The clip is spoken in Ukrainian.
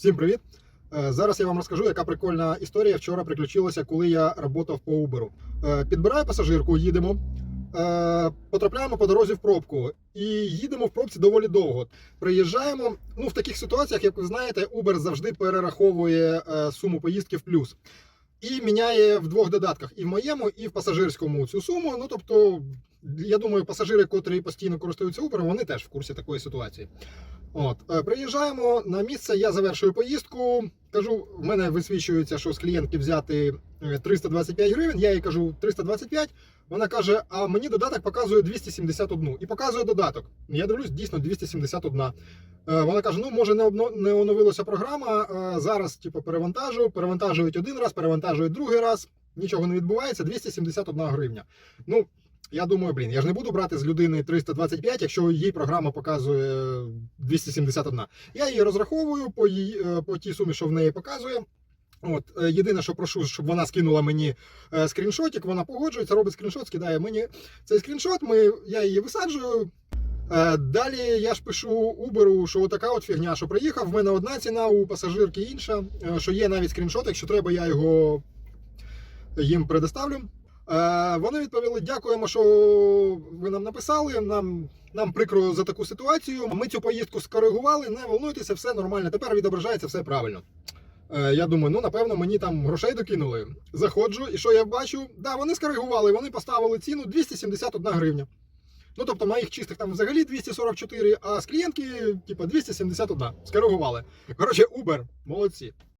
Всім привіт! Е, Зараз я вам розкажу, яка прикольна історія вчора приключилася, коли я працював по Uber. Е, Підбираю пасажирку, їдемо, е, потрапляємо по дорозі в пробку і їдемо в пробці доволі довго. Приїжджаємо. Ну, в таких ситуаціях, як ви знаєте, Uber завжди перераховує суму поїздки в плюс. І міняє в двох додатках: і в моєму, і в пасажирському цю суму. Ну тобто, я думаю, пасажири, котрі постійно користуються Uber, вони теж в курсі такої ситуації. От, е, приїжджаємо на місце, я завершую поїздку. Кажу, в мене висвічується, що з клієнтки взяти е, 325 гривень. Я їй кажу 325. Вона каже: а мені додаток показує 271. І показує додаток. Я дивлюсь, дійсно 271. Е, Вона каже: ну може не оновилася програма. е, Зараз, типу, перевантажую, перевантажують один раз, перевантажують другий раз. Нічого не відбувається. 271 гривня. Ну. Я думаю, блін, я ж не буду брати з людини 325, якщо їй програма показує 271. Я її розраховую по, їй, е, по тій сумі, що в неї показує. От, е, єдине, що прошу, щоб вона скинула мені е, скріншотик, вона погоджується, робить скріншот, скидає мені цей скріншот, ми, я її висаджую. Далі я ж пишу Uber, що така от фігня, що приїхав, в мене одна ціна, у пасажирки інша, що є навіть скріншот, якщо треба, я його їм предоставлю. Е, Вони відповіли: дякуємо, що ви нам написали. Нам, нам прикро за таку ситуацію. Ми цю поїздку скоригували, не волнуйтеся, все нормально. Тепер відображається все правильно. Е, Я думаю, ну напевно, мені там грошей докинули. Заходжу, і що я бачу? Да, вони скоригували, вони поставили ціну 271 гривня. Ну, тобто, моїх чистих там взагалі 244, а з клієнтки, типу, 271. Скоригували. Коротше, Uber, молодці.